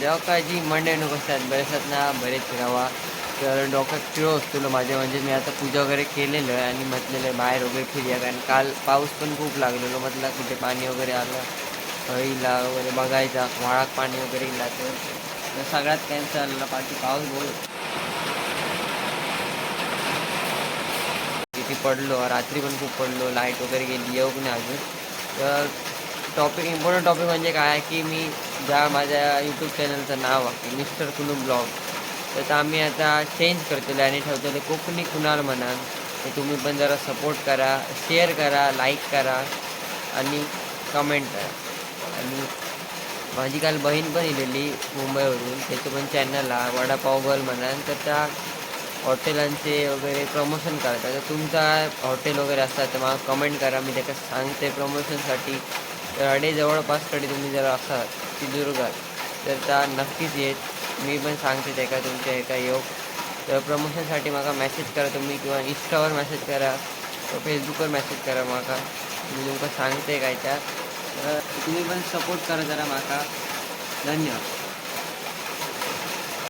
जेव्हा काय जी मंडे नको असतात बरेचसात ना बरेच फिरावा. तर डोक्यात किळो असतो माझ्या म्हणजे मी आता पूजा वगैरे केलेलं आहे आणि म्हटलेलं आहे बाहेर वगैरे फिरूया. कारण काल पाऊस पण खूप लागलेलो म्हटलं कुठे पाणी वगैरे आलं हळीला वगैरे बघायचा वाळात पाणी वगैरे इला तर तर सगळ्यात कॅन्सल पाठी पाऊस बोल. किती पडलो रात्री पण खूप पडलो लाइट वगैरे गेली येऊ नाही अजून. तर टॉपिक इम्पॉर्टंट टॉपिक म्हणजे काय आहे की मी ज्या माझ्या यूट्यूब चॅनलचं नाव आहे मिस्टर कुलू ब्लॉग त्याचं आम्ही आता चेंज करतो आणि ठेवतो कोकणी कुणाल म्हणाल. तर तुम्ही पण जरा सपोर्ट करा शेअर करा लाईक करा आणि कमेंट करा. आणि माझी काल बहीण पण इलेली मुंबईवरून त्याचं पण चॅनल आहे वडापाव गर्ल म्हणाल. तर त्या हॉटेलांचे वगैरे प्रमोशन करतात. तर तुमचा हॉटेल वगैरे असतात तर मला कमेंट करा मी त्याला सांगते प्रमोशनसाठी राडे अडे जवळपासकडे तुम्ही जर असाल सिंधुदुर्गात तर त्या नक्कीच येत मी पण सांगते एका तुमच्या एका योग तर प्रमोशनसाठी मला मेसेज करा तुम्ही किंवा इंस्टावर मेसेज करा फेसबुकवर मेसेज करा म्हाका मी तुमका सांगते काय त्या तुम्ही पण सपोर्ट करा जरा म्हाका धन्यवाद.